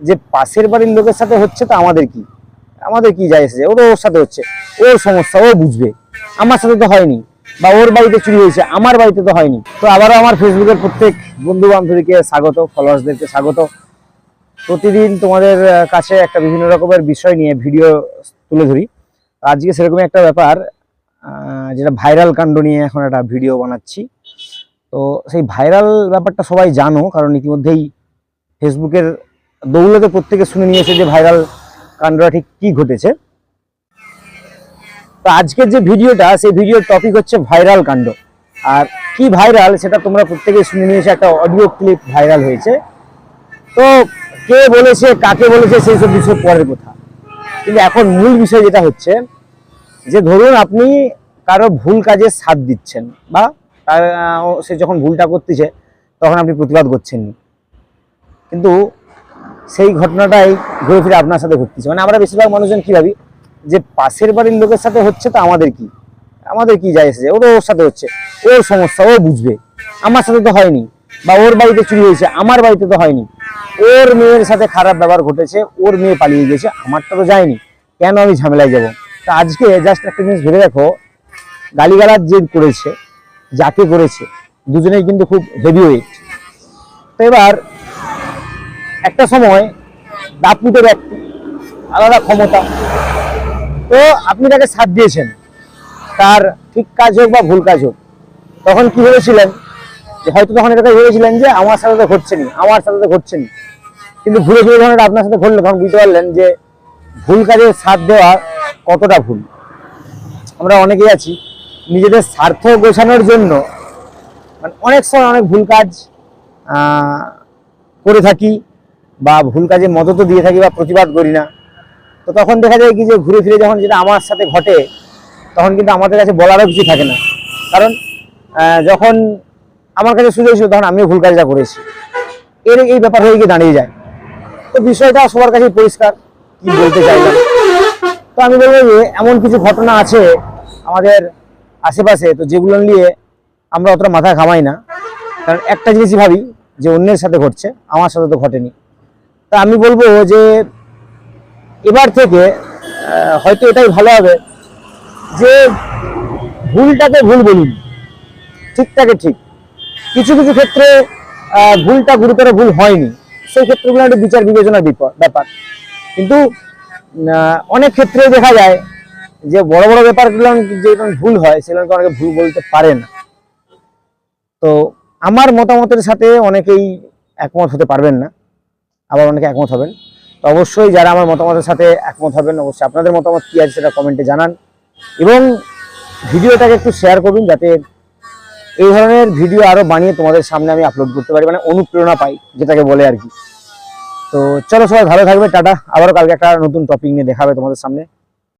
যে পাশের বাড়ির লোকের সাথে হচ্ছে তো আমাদের কি? আমাদের কি যায় এসেছে? ওর ওর সাথে হচ্ছে। ওর সমস্যা, ও বুঝবে। আমার সাথে তো হয়নি। বা ওর বাড়িতে চুরি হয়েছে, আমার বাড়িতে তো হয়নি। তো আবারও আমার ফেসবুকের প্রত্যেক বন্ধু বান্ধবীকে স্বাগত ফলোয়ার্সদেরকে স্বাগত। প্রতিদিন তোমাদের কাছে একটা বিভিন্ন রকমের বিষয় নিয়ে ভিডিও তুলে ধরি। আজকে সেরকমই একটা ব্যাপার যেটা ভাইরাল কাণ্ড নিয়ে এখন একটা ভিডিও বানাচ্ছি। তো সেই ভাইরাল ব্যাপারটা সবাই জানো, কারণ ইতিমধ্যেই ফেসবুকের দৌলতে প্রত্যেকে শুনে নিয়েছে যে ভাইরাল কাণ্ডটা ঠিক কি ঘটেছে। তো আজকের যে ভিডিওটা, সেই ভিডিওর টপিক হচ্ছে ভাইরাল কাণ্ড। আর কি ভাইরাল সেটা তোমরা প্রত্যেকে শুনে নিয়েছে, একটা অডিও ক্লিপ ভাইরাল হয়েছে। তো কে বলেছে, কাকে বলেছে, সেই সব বিষয় পরের কথা। কিন্তু এখন মূল বিষয় যেটা হচ্ছে, যে ধরুন আপনি কারও ভুল কাজে সাথ দিচ্ছেন, বা সে যখন ভুলটা করতেছে, তখন আপনি প্রতিবাদ করছেন। কিন্তু সেই ঘটনাটাই ঘুরে ফিরে আপনার সাথে ঘটতেছে। মানে আমরা বেশিরভাগ মানুষজন কি ভাবি? যে পাশের বাড়ির লোকের সাথে হচ্ছে তো আমাদের কি? আমাদের কি যায় এসেছে? ওর ওর সাথে হচ্ছে। ওর সমস্যা, ও বুঝবে। আমার সাথে তো হয়নি। বা ওর বাড়িতে চুরি হয়েছে, আমার বাড়িতে তো হয়নি। ওর মেয়ের সাথে খারাপ ব্যবহার ঘটেছে, ওর মেয়ে পালিয়ে গেছে, আমারটা তো যায়নি। কেন আমি ঝামেলায় যাব? তা আজকে জাস্ট একটা জিনিস ভেবে দেখো, গালিগালাজ যে করেছে, যাকে করেছে, দুজনেই কিন্তু খুব হেভি ওয়েট তো এবার একটা সময় দাপুত ব্যক্তি আলাদা ক্ষমতা। তো আপনি তাকে সাথ দিয়েছেন। তার ঠিক কাজ হোক বা ভুল কাজ হোক, তখন কি ভেবেছিলেন? যে হয়তো তখন এটাকে ভেবেছিলেন যে আমার সাথে তো ঘটছে নি আমার সাথে তো ঘটছে নি কিন্তু ঘুরে ফিরে যখন আপনার সাথে ঘটলো, তখন বুঝতে পারলেন যে ভুল কাজে সাথ দেওয়া কতটা ভুল। আমরা অনেকেই আছি, নিজেদের স্বার্থ গোছানোর জন্য মানে অনেক সময় অনেক ভুল কাজ করে থাকি। বা ভুল কাজে মদতও দিয়ে থাকি বা প্রতিবাদ করি না, তো তখন দেখা যায় কি যে ঘুরে ফিরে যখন যেটা আমার সাথে ঘটে, তখন কিন্তু আমাদের কাছে বলারও কিছু থাকে না। কারণ যখন আমার কাছে সুযোগ ছিল তখন আমিও ভুল কাজটা করেছি। এর এই ব্যাপার হয়ে গিয়ে দাঁড়িয়ে যায়। তো বিষয়টা সবার কাছে পরিষ্কার, কি বলতে চাইলাম তো আমি বলব যে এমন কিছু ঘটনা আছে আমাদের আশেপাশে, তো যেগুলো নিয়ে আমরা অতটা মাথা ঘামাই না। কারণ একটা জিনিসই ভাবি, যে অন্যের সাথে ঘটছে, আমার সাথে তো ঘটেনি। তা আমি বলব যে এবার থেকে হয়তো এটাই ভালো হবে যে ভুলটাকে ভুল বলুন ঠিকটাকে ঠিক। কিছু কিছু ক্ষেত্রে ভুলটা গুরুতর ভুল হয়নি। সেই ক্ষেত্রগুলো একটা বিচার বিবেচনার বিপদ ব্যাপার। কিন্তু অনেক ক্ষেত্রে দেখা যায় যে বড় বড় ব্যাপারগুলো যে ভুল হয়, সেগুলোকে অনেকে ভুল বলতে পারে না। তো আমার মতামতের সাথে অনেকেই একমত হতে পারবেন না। আবার অনেকে একমত হবেন। তো অবশ্যই যারা আমার মতামতের সাথে একমত হবেন, অবশ্যই আপনাদের মতামত কী আছে সেটা কমেন্টে জানান। এবং ভিডিওটাকে একটু শেয়ার করুন যাতে এই ধরনের ভিডিও আরও বানিয়ে তোমাদের সামনে আমি আপলোড করতে পারি মানে অনুপ্রেরণা পাই, যেটাকে বলে আর কি। তো চলো সবাই ভালো থাকবে, টাটা। আবারও কালকে একটা নতুন টপিক নিয়ে দেখাবে তোমাদের সামনে।